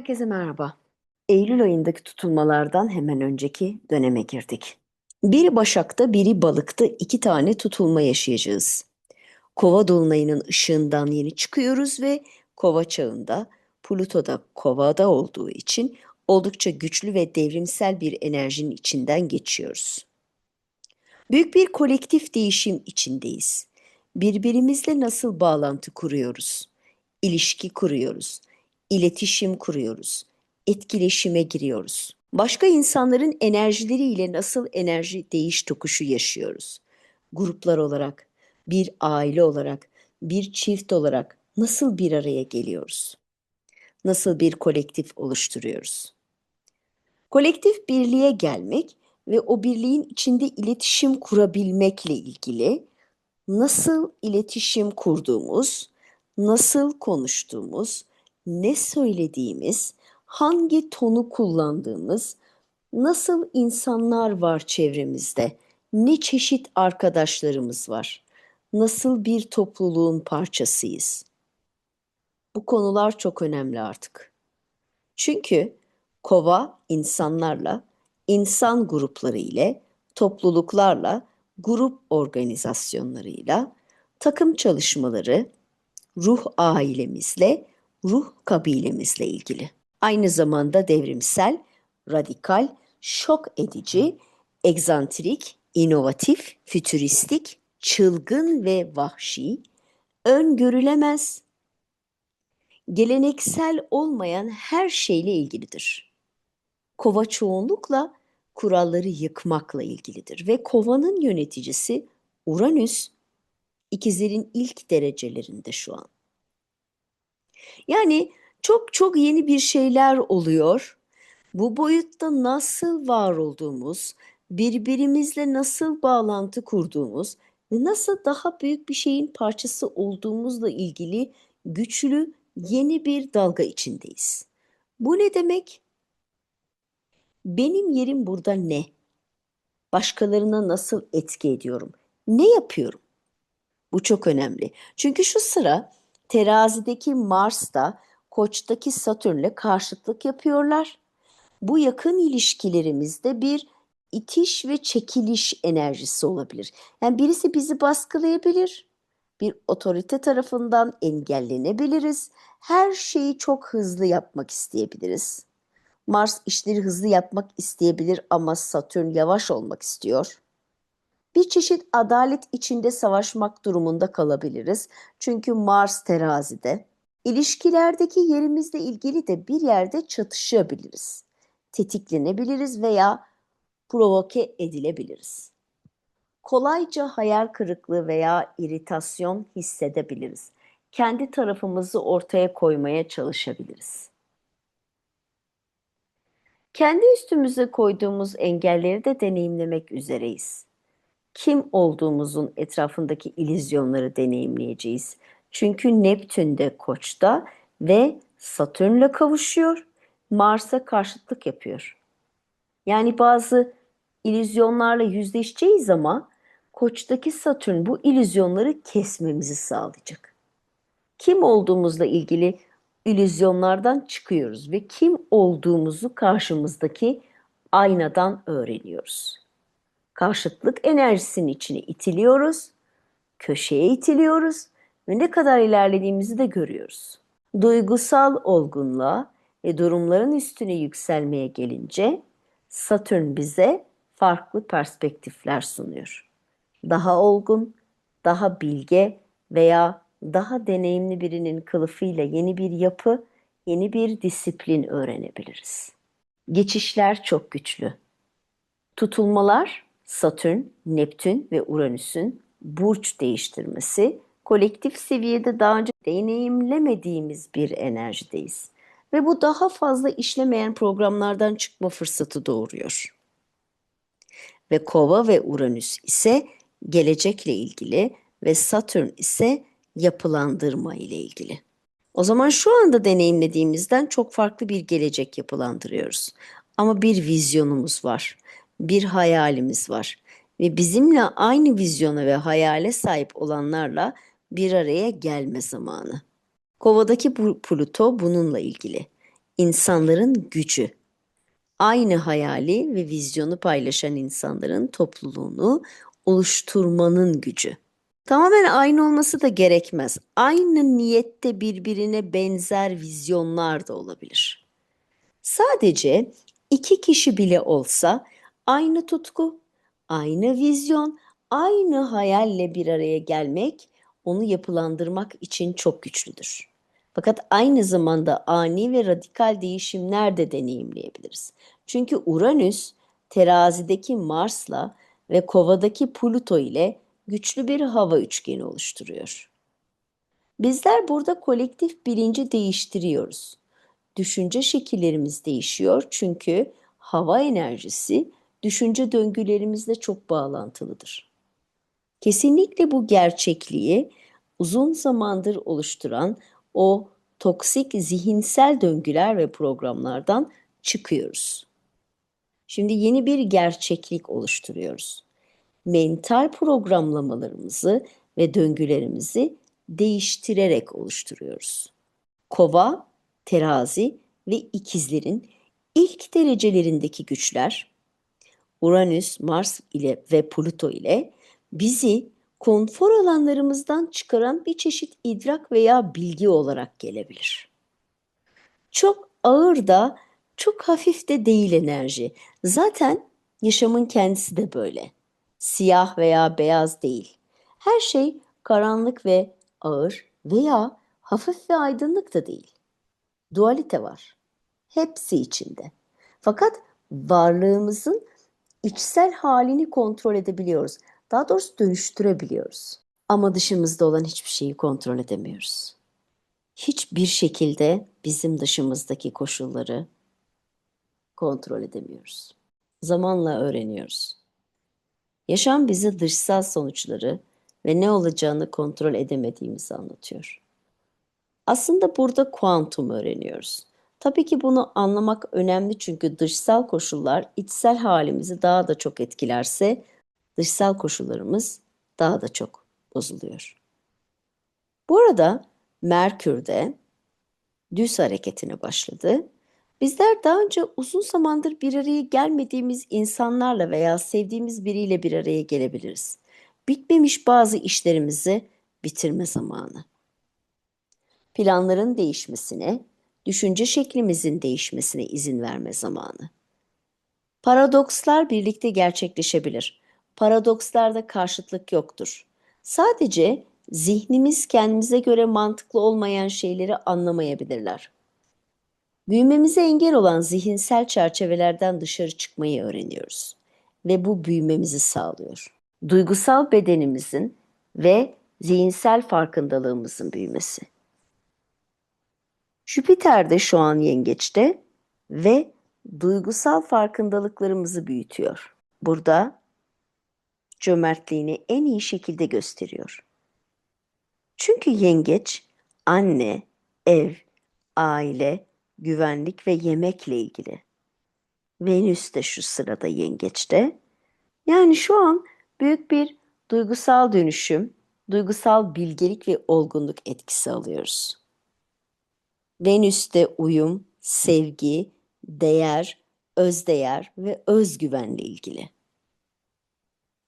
Herkese merhaba. Eylül ayındaki tutulmalardan hemen önceki döneme girdik. Biri Başak'ta, biri Balık'ta iki tane tutulma yaşayacağız. Kova dolunayının ışığından yeni çıkıyoruz ve Kova çağında Plüto'da Kova'da olduğu için oldukça güçlü ve devrimsel bir enerjinin içinden geçiyoruz. Büyük bir kolektif değişim içindeyiz. Birbirimizle nasıl bağlantı kuruyoruz? İlişki kuruyoruz iletişim kuruyoruz, etkileşime giriyoruz. Başka insanların enerjileriyle nasıl enerji değiş tokuşu yaşıyoruz? Gruplar olarak, bir aile olarak, bir çift olarak nasıl bir araya geliyoruz? Nasıl bir kolektif oluşturuyoruz? Kolektif birliğe gelmek ve o birliğin içinde iletişim kurabilmekle ilgili nasıl iletişim kurduğumuz, nasıl konuştuğumuz, ne söylediğimiz, hangi tonu kullandığımız, nasıl insanlar var çevremizde, ne çeşit arkadaşlarımız var, nasıl bir topluluğun parçasıyız. Bu konular çok önemli artık. Çünkü kova insanlarla, insan grupları ile, topluluklarla, grup organizasyonlarıyla, takım çalışmaları, ruh ailemizle, ruh kabilemizle ilgili. Aynı zamanda devrimsel, radikal, şok edici, egzantrik, inovatif, fütüristik, çılgın ve vahşi, öngörülemez, geleneksel olmayan her şeyle ilgilidir. Kova çoğunlukla kuralları yıkmakla ilgilidir ve kovanın yöneticisi Uranüs ikizlerin ilk derecelerinde şu an. Yani çok çok yeni bir şeyler oluyor. Bu boyutta nasıl var olduğumuz, birbirimizle nasıl bağlantı kurduğumuz ve nasıl daha büyük bir şeyin parçası olduğumuzla ilgili güçlü yeni bir dalga içindeyiz. Bu ne demek? Benim yerim burada ne? Başkalarına nasıl etki ediyorum? Ne yapıyorum? Bu çok önemli. Çünkü şu sıra terazideki Mars da koçtaki Satürn'le karşıtlık yapıyorlar. Bu yakın ilişkilerimizde bir itiş ve çekiliş enerjisi olabilir. Yani birisi bizi baskılayabilir. Bir otorite tarafından engellenebiliriz. Her şeyi çok hızlı yapmak isteyebiliriz. Mars işleri hızlı yapmak isteyebilir ama Satürn yavaş olmak istiyor bir çeşit adalet içinde savaşmak durumunda kalabiliriz. Çünkü Mars terazide. İlişkilerdeki yerimizle ilgili de bir yerde çatışabiliriz. Tetiklenebiliriz veya provoke edilebiliriz. Kolayca hayal kırıklığı veya iritasyon hissedebiliriz. Kendi tarafımızı ortaya koymaya çalışabiliriz. Kendi üstümüze koyduğumuz engelleri de deneyimlemek üzereyiz kim olduğumuzun etrafındaki ilizyonları deneyimleyeceğiz. Çünkü Neptün de Koç'ta ve Satürn'le kavuşuyor. Mars'a karşıtlık yapıyor. Yani bazı ilizyonlarla yüzleşeceğiz ama Koç'taki Satürn bu ilizyonları kesmemizi sağlayacak. Kim olduğumuzla ilgili ilizyonlardan çıkıyoruz ve kim olduğumuzu karşımızdaki aynadan öğreniyoruz karşıtlık enerjisinin içine itiliyoruz, köşeye itiliyoruz ve ne kadar ilerlediğimizi de görüyoruz. Duygusal olgunluğa ve durumların üstüne yükselmeye gelince Satürn bize farklı perspektifler sunuyor. Daha olgun, daha bilge veya daha deneyimli birinin kılıfıyla yeni bir yapı, yeni bir disiplin öğrenebiliriz. Geçişler çok güçlü. Tutulmalar Satürn, Neptün ve Uranüs'ün burç değiştirmesi kolektif seviyede daha önce deneyimlemediğimiz bir enerjideyiz. Ve bu daha fazla işlemeyen programlardan çıkma fırsatı doğuruyor. Ve Kova ve Uranüs ise gelecekle ilgili ve Satürn ise yapılandırma ile ilgili. O zaman şu anda deneyimlediğimizden çok farklı bir gelecek yapılandırıyoruz. Ama bir vizyonumuz var bir hayalimiz var ve bizimle aynı vizyona ve hayale sahip olanlarla bir araya gelme zamanı. Kovadaki Pluto bununla ilgili. insanların gücü. Aynı hayali ve vizyonu paylaşan insanların topluluğunu oluşturmanın gücü. Tamamen aynı olması da gerekmez. Aynı niyette birbirine benzer vizyonlar da olabilir. Sadece iki kişi bile olsa aynı tutku, aynı vizyon, aynı hayalle bir araya gelmek onu yapılandırmak için çok güçlüdür. Fakat aynı zamanda ani ve radikal değişimler de deneyimleyebiliriz. Çünkü Uranüs terazideki Mars'la ve kovadaki Pluto ile güçlü bir hava üçgeni oluşturuyor. Bizler burada kolektif bilinci değiştiriyoruz. Düşünce şekillerimiz değişiyor çünkü hava enerjisi düşünce döngülerimizle çok bağlantılıdır. Kesinlikle bu gerçekliği uzun zamandır oluşturan o toksik zihinsel döngüler ve programlardan çıkıyoruz. Şimdi yeni bir gerçeklik oluşturuyoruz. Mental programlamalarımızı ve döngülerimizi değiştirerek oluşturuyoruz. Kova, terazi ve ikizlerin ilk derecelerindeki güçler Uranüs, Mars ile ve Pluto ile bizi konfor alanlarımızdan çıkaran bir çeşit idrak veya bilgi olarak gelebilir. Çok ağır da çok hafif de değil enerji. Zaten yaşamın kendisi de böyle. Siyah veya beyaz değil. Her şey karanlık ve ağır veya hafif ve aydınlık da değil. Dualite var. Hepsi içinde. Fakat varlığımızın içsel halini kontrol edebiliyoruz. Daha doğrusu dönüştürebiliyoruz. Ama dışımızda olan hiçbir şeyi kontrol edemiyoruz. Hiçbir şekilde bizim dışımızdaki koşulları kontrol edemiyoruz. Zamanla öğreniyoruz. Yaşam bize dışsal sonuçları ve ne olacağını kontrol edemediğimizi anlatıyor. Aslında burada kuantum öğreniyoruz. Tabii ki bunu anlamak önemli çünkü dışsal koşullar içsel halimizi daha da çok etkilerse dışsal koşullarımız daha da çok bozuluyor. Bu arada Merkür de düz hareketine başladı. Bizler daha önce uzun zamandır bir araya gelmediğimiz insanlarla veya sevdiğimiz biriyle bir araya gelebiliriz. Bitmemiş bazı işlerimizi bitirme zamanı. Planların değişmesine, düşünce şeklimizin değişmesine izin verme zamanı. Paradokslar birlikte gerçekleşebilir. Paradokslarda karşıtlık yoktur. Sadece zihnimiz kendimize göre mantıklı olmayan şeyleri anlamayabilirler. Büyümemize engel olan zihinsel çerçevelerden dışarı çıkmayı öğreniyoruz ve bu büyümemizi sağlıyor. Duygusal bedenimizin ve zihinsel farkındalığımızın büyümesi. Jüpiter de şu an yengeçte ve duygusal farkındalıklarımızı büyütüyor. Burada cömertliğini en iyi şekilde gösteriyor. Çünkü yengeç anne, ev, aile, güvenlik ve yemekle ilgili. Venüs de şu sırada yengeçte. Yani şu an büyük bir duygusal dönüşüm, duygusal bilgelik ve olgunluk etkisi alıyoruz. Venüs'te uyum, sevgi, değer, özdeğer ve özgüvenle ilgili.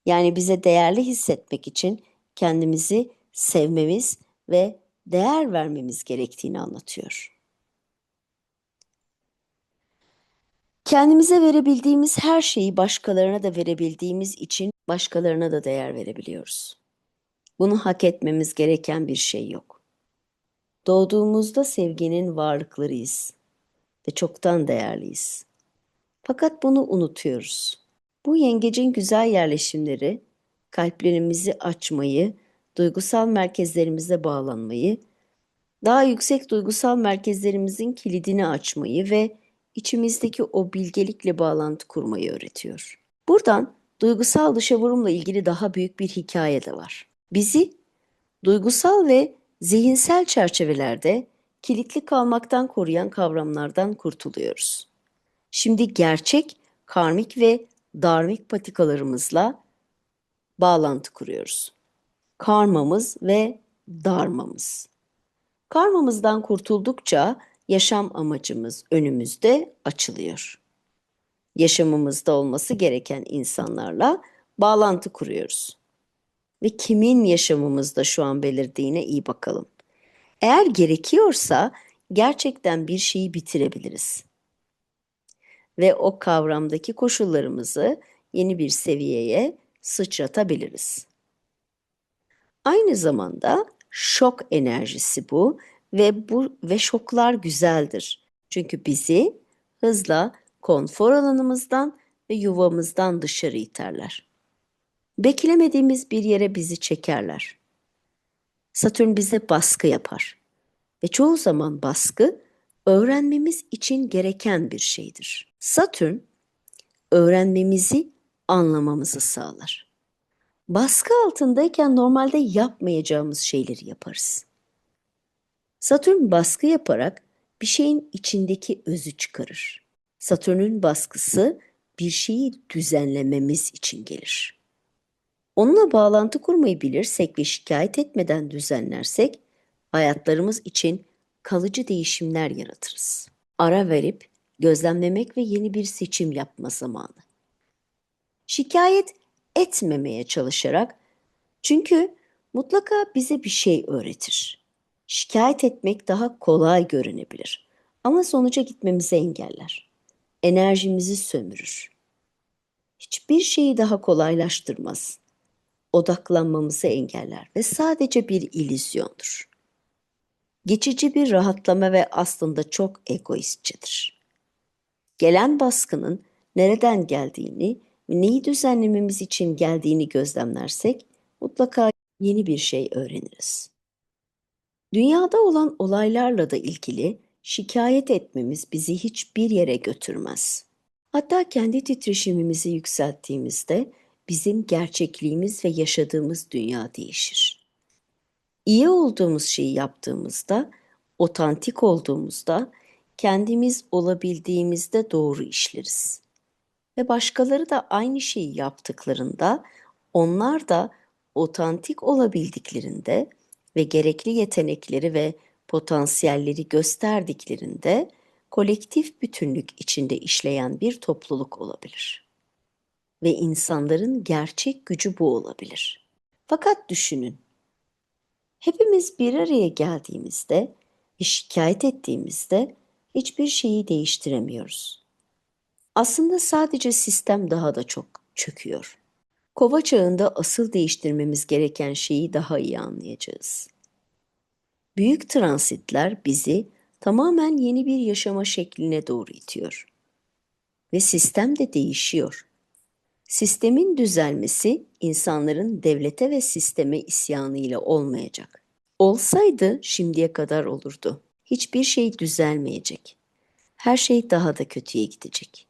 Yani bize değerli hissetmek için kendimizi sevmemiz ve değer vermemiz gerektiğini anlatıyor. Kendimize verebildiğimiz her şeyi başkalarına da verebildiğimiz için başkalarına da değer verebiliyoruz. Bunu hak etmemiz gereken bir şey yok. Doğduğumuzda sevginin varlıklarıyız ve çoktan değerliyiz. Fakat bunu unutuyoruz. Bu yengecin güzel yerleşimleri kalplerimizi açmayı, duygusal merkezlerimize bağlanmayı, daha yüksek duygusal merkezlerimizin kilidini açmayı ve içimizdeki o bilgelikle bağlantı kurmayı öğretiyor. Buradan duygusal dışa vurumla ilgili daha büyük bir hikaye de var. Bizi duygusal ve zihinsel çerçevelerde kilitli kalmaktan koruyan kavramlardan kurtuluyoruz. Şimdi gerçek, karmik ve darmik patikalarımızla bağlantı kuruyoruz. Karmamız ve darmamız. Karmamızdan kurtuldukça yaşam amacımız önümüzde açılıyor. Yaşamımızda olması gereken insanlarla bağlantı kuruyoruz. Ve kimin yaşamımızda şu an belirdiğine iyi bakalım. Eğer gerekiyorsa gerçekten bir şeyi bitirebiliriz. Ve o kavramdaki koşullarımızı yeni bir seviyeye sıçratabiliriz. Aynı zamanda şok enerjisi bu ve bu ve şoklar güzeldir. Çünkü bizi hızla konfor alanımızdan ve yuvamızdan dışarı iterler. Beklemediğimiz bir yere bizi çekerler. Satürn bize baskı yapar. Ve çoğu zaman baskı öğrenmemiz için gereken bir şeydir. Satürn öğrenmemizi anlamamızı sağlar. Baskı altındayken normalde yapmayacağımız şeyleri yaparız. Satürn baskı yaparak bir şeyin içindeki özü çıkarır. Satürn'ün baskısı bir şeyi düzenlememiz için gelir. Onunla bağlantı kurmayı bilirsek ve şikayet etmeden düzenlersek hayatlarımız için kalıcı değişimler yaratırız. Ara verip gözlemlemek ve yeni bir seçim yapma zamanı. Şikayet etmemeye çalışarak çünkü mutlaka bize bir şey öğretir. Şikayet etmek daha kolay görünebilir ama sonuca gitmemizi engeller. Enerjimizi sömürür. Hiçbir şeyi daha kolaylaştırmaz. Odaklanmamızı engeller ve sadece bir illüzyondur. Geçici bir rahatlama ve aslında çok egoistçedir. Gelen baskının nereden geldiğini neyi düzenlememiz için geldiğini gözlemlersek mutlaka yeni bir şey öğreniriz. Dünyada olan olaylarla da ilgili şikayet etmemiz bizi hiçbir yere götürmez. Hatta kendi titreşimimizi yükselttiğimizde bizim gerçekliğimiz ve yaşadığımız dünya değişir. İyi olduğumuz şeyi yaptığımızda, otantik olduğumuzda, kendimiz olabildiğimizde doğru işleriz. Ve başkaları da aynı şeyi yaptıklarında, onlar da otantik olabildiklerinde ve gerekli yetenekleri ve potansiyelleri gösterdiklerinde kolektif bütünlük içinde işleyen bir topluluk olabilir. Ve insanların gerçek gücü bu olabilir. Fakat düşünün, hepimiz bir araya geldiğimizde ve şikayet ettiğimizde hiçbir şeyi değiştiremiyoruz. Aslında sadece sistem daha da çok çöküyor. Kova çağında asıl değiştirmemiz gereken şeyi daha iyi anlayacağız. Büyük transitler bizi tamamen yeni bir yaşama şekline doğru itiyor. Ve sistem de değişiyor. Sistemin düzelmesi insanların devlete ve sisteme isyanıyla olmayacak. Olsaydı şimdiye kadar olurdu. Hiçbir şey düzelmeyecek. Her şey daha da kötüye gidecek.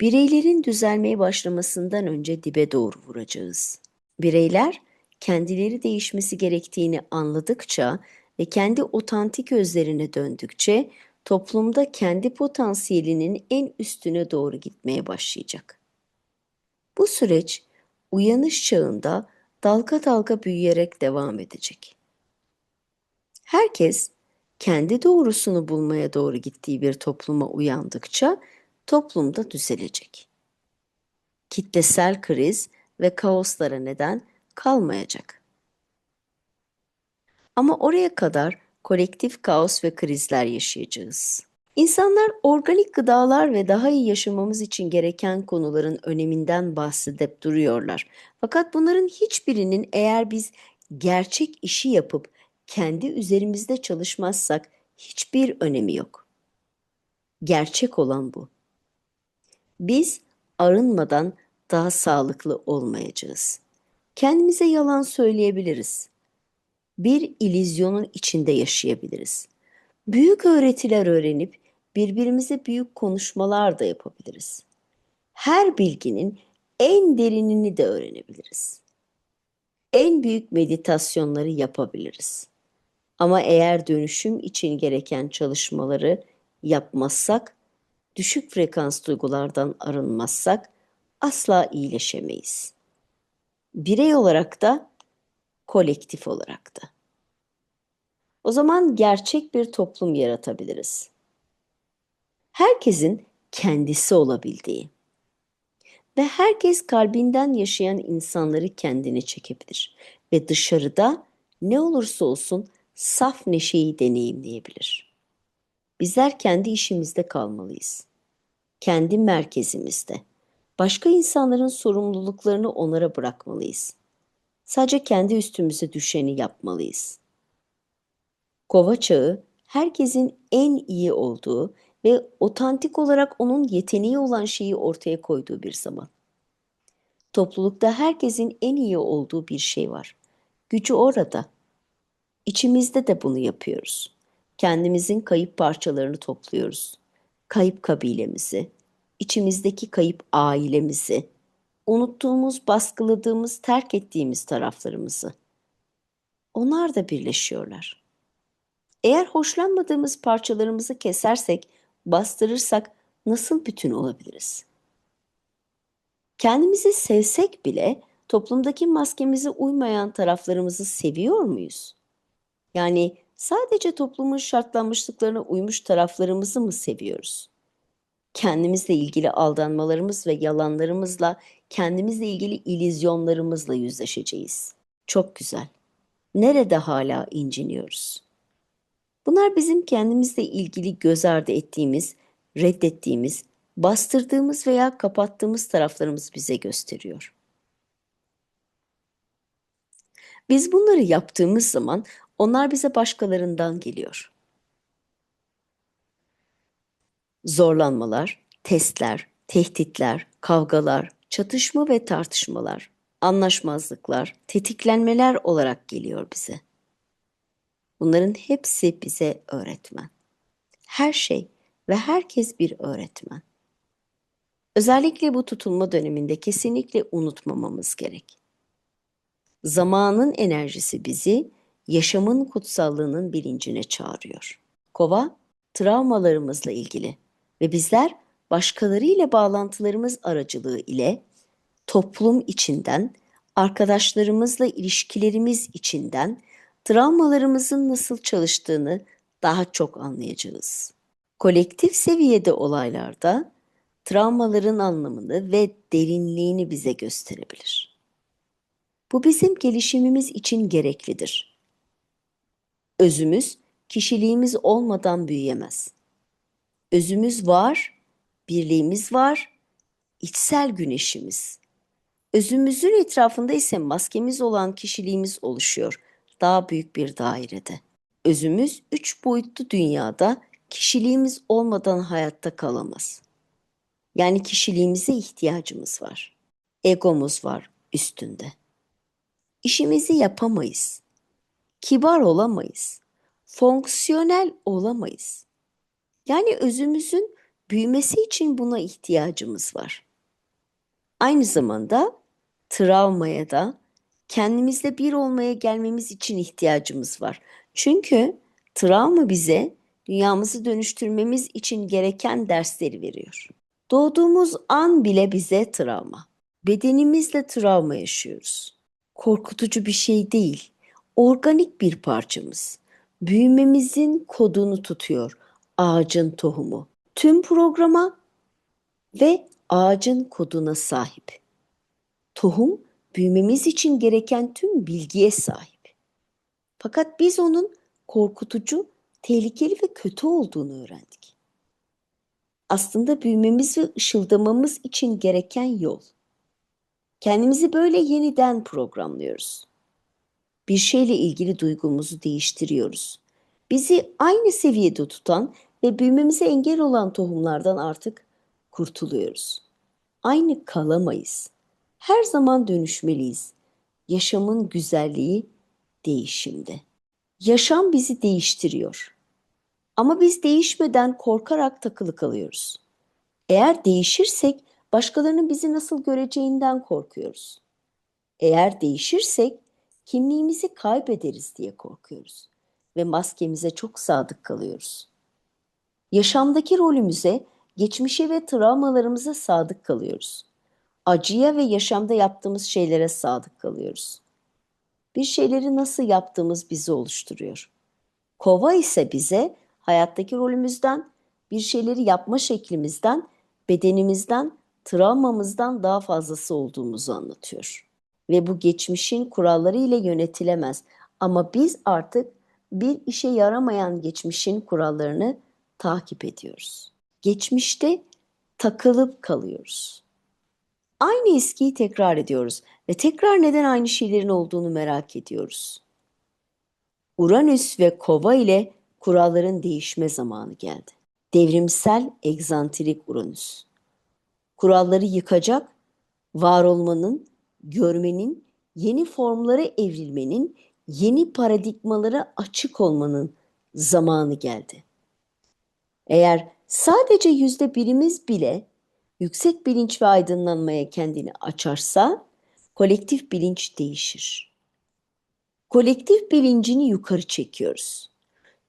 Bireylerin düzelmeye başlamasından önce dibe doğru vuracağız. Bireyler kendileri değişmesi gerektiğini anladıkça ve kendi otantik özlerine döndükçe toplumda kendi potansiyelinin en üstüne doğru gitmeye başlayacak. Bu süreç uyanış çağında dalga dalga büyüyerek devam edecek. Herkes kendi doğrusunu bulmaya doğru gittiği bir topluma uyandıkça toplumda düzelecek. Kitlesel kriz ve kaoslara neden kalmayacak. Ama oraya kadar kolektif kaos ve krizler yaşayacağız. İnsanlar organik gıdalar ve daha iyi yaşamamız için gereken konuların öneminden bahsedip duruyorlar. Fakat bunların hiçbirinin eğer biz gerçek işi yapıp kendi üzerimizde çalışmazsak hiçbir önemi yok. Gerçek olan bu. Biz arınmadan daha sağlıklı olmayacağız. Kendimize yalan söyleyebiliriz. Bir ilizyonun içinde yaşayabiliriz. Büyük öğretiler öğrenip birbirimize büyük konuşmalar da yapabiliriz. Her bilginin en derinini de öğrenebiliriz. En büyük meditasyonları yapabiliriz. Ama eğer dönüşüm için gereken çalışmaları yapmazsak, düşük frekans duygulardan arınmazsak asla iyileşemeyiz birey olarak da kolektif olarak da. O zaman gerçek bir toplum yaratabiliriz. Herkesin kendisi olabildiği ve herkes kalbinden yaşayan insanları kendine çekebilir ve dışarıda ne olursa olsun saf neşeyi deneyimleyebilir. Bizler kendi işimizde kalmalıyız. Kendi merkezimizde. Başka insanların sorumluluklarını onlara bırakmalıyız. Sadece kendi üstümüze düşeni yapmalıyız. Kova çağı herkesin en iyi olduğu ve otantik olarak onun yeteneği olan şeyi ortaya koyduğu bir zaman. Toplulukta herkesin en iyi olduğu bir şey var. Gücü orada. İçimizde de bunu yapıyoruz. Kendimizin kayıp parçalarını topluyoruz. Kayıp kabilemizi, içimizdeki kayıp ailemizi, unuttuğumuz, baskıladığımız, terk ettiğimiz taraflarımızı. Onlar da birleşiyorlar. Eğer hoşlanmadığımız parçalarımızı kesersek, bastırırsak nasıl bütün olabiliriz? Kendimizi sevsek bile toplumdaki maskemize uymayan taraflarımızı seviyor muyuz? Yani sadece toplumun şartlanmışlıklarına uymuş taraflarımızı mı seviyoruz? Kendimizle ilgili aldanmalarımız ve yalanlarımızla, kendimizle ilgili ilizyonlarımızla yüzleşeceğiz. Çok güzel. Nerede hala inciniyoruz? Bunlar bizim kendimizle ilgili göz ardı ettiğimiz, reddettiğimiz, bastırdığımız veya kapattığımız taraflarımız bize gösteriyor. Biz bunları yaptığımız zaman onlar bize başkalarından geliyor. Zorlanmalar, testler, tehditler, kavgalar, çatışma ve tartışmalar, anlaşmazlıklar, tetiklenmeler olarak geliyor bize. Bunların hepsi bize öğretmen. Her şey ve herkes bir öğretmen. Özellikle bu tutulma döneminde kesinlikle unutmamamız gerek. Zamanın enerjisi bizi yaşamın kutsallığının bilincine çağırıyor. Kova, travmalarımızla ilgili ve bizler başkalarıyla bağlantılarımız aracılığı ile toplum içinden, arkadaşlarımızla ilişkilerimiz içinden travmalarımızın nasıl çalıştığını daha çok anlayacağız. Kolektif seviyede olaylarda travmaların anlamını ve derinliğini bize gösterebilir. Bu bizim gelişimimiz için gereklidir. Özümüz, kişiliğimiz olmadan büyüyemez. Özümüz var, birliğimiz var, içsel güneşimiz. Özümüzün etrafında ise maskemiz olan kişiliğimiz oluşuyor daha büyük bir dairede. Özümüz üç boyutlu dünyada kişiliğimiz olmadan hayatta kalamaz. Yani kişiliğimize ihtiyacımız var. Egomuz var üstünde. İşimizi yapamayız. Kibar olamayız. Fonksiyonel olamayız. Yani özümüzün büyümesi için buna ihtiyacımız var. Aynı zamanda travmaya da kendimizle bir olmaya gelmemiz için ihtiyacımız var. Çünkü travma bize dünyamızı dönüştürmemiz için gereken dersleri veriyor. Doğduğumuz an bile bize travma. Bedenimizle travma yaşıyoruz. Korkutucu bir şey değil. Organik bir parçamız. Büyümemizin kodunu tutuyor ağacın tohumu. Tüm programa ve ağacın koduna sahip. Tohum büyümemiz için gereken tüm bilgiye sahip. Fakat biz onun korkutucu, tehlikeli ve kötü olduğunu öğrendik. Aslında büyümemiz ve ışıldamamız için gereken yol. Kendimizi böyle yeniden programlıyoruz. Bir şeyle ilgili duygumuzu değiştiriyoruz. Bizi aynı seviyede tutan ve büyümemize engel olan tohumlardan artık kurtuluyoruz. Aynı kalamayız. Her zaman dönüşmeliyiz. Yaşamın güzelliği değişimde. Yaşam bizi değiştiriyor. Ama biz değişmeden korkarak takılı kalıyoruz. Eğer değişirsek başkalarının bizi nasıl göreceğinden korkuyoruz. Eğer değişirsek kimliğimizi kaybederiz diye korkuyoruz ve maskemize çok sadık kalıyoruz. Yaşamdaki rolümüze, geçmişe ve travmalarımıza sadık kalıyoruz acıya ve yaşamda yaptığımız şeylere sadık kalıyoruz. Bir şeyleri nasıl yaptığımız bizi oluşturuyor. Kova ise bize hayattaki rolümüzden, bir şeyleri yapma şeklimizden, bedenimizden, travmamızdan daha fazlası olduğumuzu anlatıyor. Ve bu geçmişin kuralları ile yönetilemez. Ama biz artık bir işe yaramayan geçmişin kurallarını takip ediyoruz. Geçmişte takılıp kalıyoruz. Aynı eskiyi tekrar ediyoruz ve tekrar neden aynı şeylerin olduğunu merak ediyoruz. Uranüs ve Kova ile kuralların değişme zamanı geldi. Devrimsel egzantrik Uranüs. Kuralları yıkacak, var olmanın, görmenin, yeni formlara evrilmenin, yeni paradigmalara açık olmanın zamanı geldi. Eğer sadece yüzde birimiz bile yüksek bilinç ve aydınlanmaya kendini açarsa kolektif bilinç değişir. Kolektif bilincini yukarı çekiyoruz.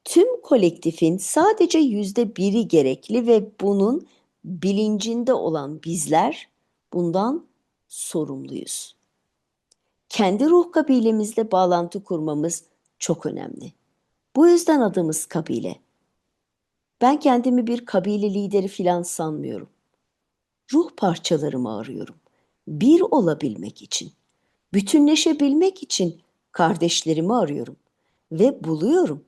Tüm kolektifin sadece yüzde biri gerekli ve bunun bilincinde olan bizler bundan sorumluyuz. Kendi ruh kabilemizle bağlantı kurmamız çok önemli. Bu yüzden adımız kabile. Ben kendimi bir kabile lideri filan sanmıyorum. Ruh parçalarımı arıyorum. Bir olabilmek için, bütünleşebilmek için kardeşlerimi arıyorum ve buluyorum.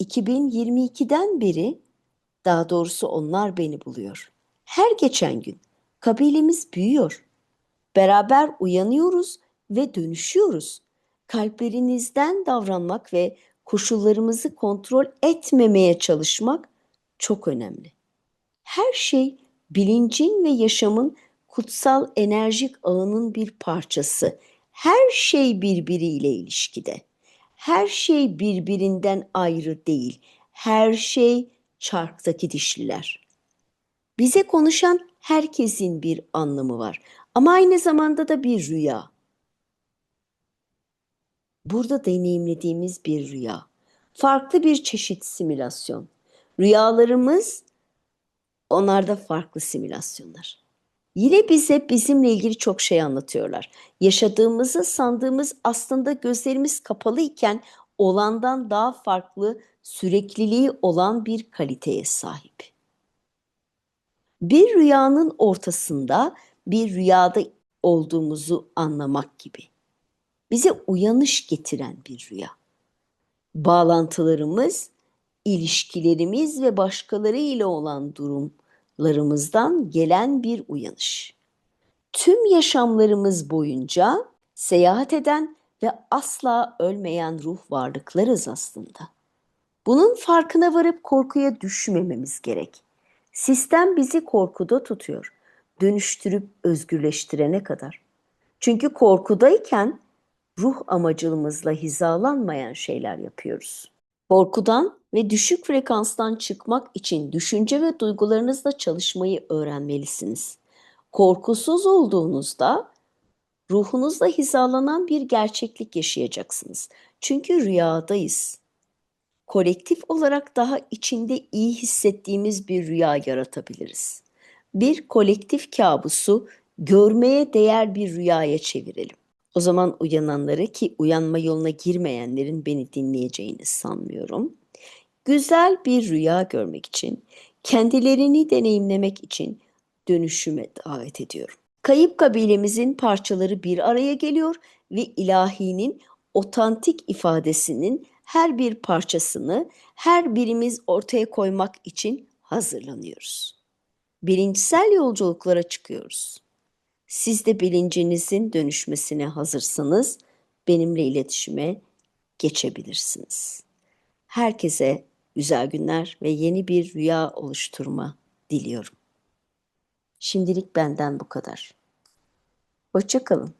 2022'den beri daha doğrusu onlar beni buluyor. Her geçen gün kabilemiz büyüyor. Beraber uyanıyoruz ve dönüşüyoruz. Kalplerinizden davranmak ve koşullarımızı kontrol etmemeye çalışmak çok önemli. Her şey bilincin ve yaşamın kutsal enerjik ağının bir parçası. Her şey birbiriyle ilişkide. Her şey birbirinden ayrı değil. Her şey çarktaki dişliler. Bize konuşan herkesin bir anlamı var ama aynı zamanda da bir rüya. Burada deneyimlediğimiz bir rüya. Farklı bir çeşit simülasyon. Rüyalarımız onlarda farklı simülasyonlar. Yine bize bizimle ilgili çok şey anlatıyorlar. Yaşadığımızı sandığımız aslında gözlerimiz kapalı iken olandan daha farklı sürekliliği olan bir kaliteye sahip. Bir rüyanın ortasında bir rüyada olduğumuzu anlamak gibi. Bize uyanış getiren bir rüya. Bağlantılarımız, ilişkilerimiz ve başkaları ile olan durumlarımızdan gelen bir uyanış. Tüm yaşamlarımız boyunca seyahat eden ve asla ölmeyen ruh varlıklarız aslında. Bunun farkına varıp korkuya düşmememiz gerek. Sistem bizi korkuda tutuyor, dönüştürüp özgürleştirene kadar. Çünkü korkudayken ruh amacımızla hizalanmayan şeyler yapıyoruz. Korkudan ve düşük frekanstan çıkmak için düşünce ve duygularınızla çalışmayı öğrenmelisiniz. Korkusuz olduğunuzda ruhunuzla hizalanan bir gerçeklik yaşayacaksınız. Çünkü rüyadayız. Kolektif olarak daha içinde iyi hissettiğimiz bir rüya yaratabiliriz. Bir kolektif kabusu görmeye değer bir rüyaya çevirelim. O zaman uyananları ki uyanma yoluna girmeyenlerin beni dinleyeceğini sanmıyorum. Güzel bir rüya görmek için, kendilerini deneyimlemek için dönüşüme davet ediyorum. Kayıp kabilemizin parçaları bir araya geliyor ve ilahinin otantik ifadesinin her bir parçasını her birimiz ortaya koymak için hazırlanıyoruz. Bilinçsel yolculuklara çıkıyoruz. Siz de bilincinizin dönüşmesine hazırsanız benimle iletişime geçebilirsiniz. Herkese güzel günler ve yeni bir rüya oluşturma diliyorum. Şimdilik benden bu kadar. Hoşçakalın.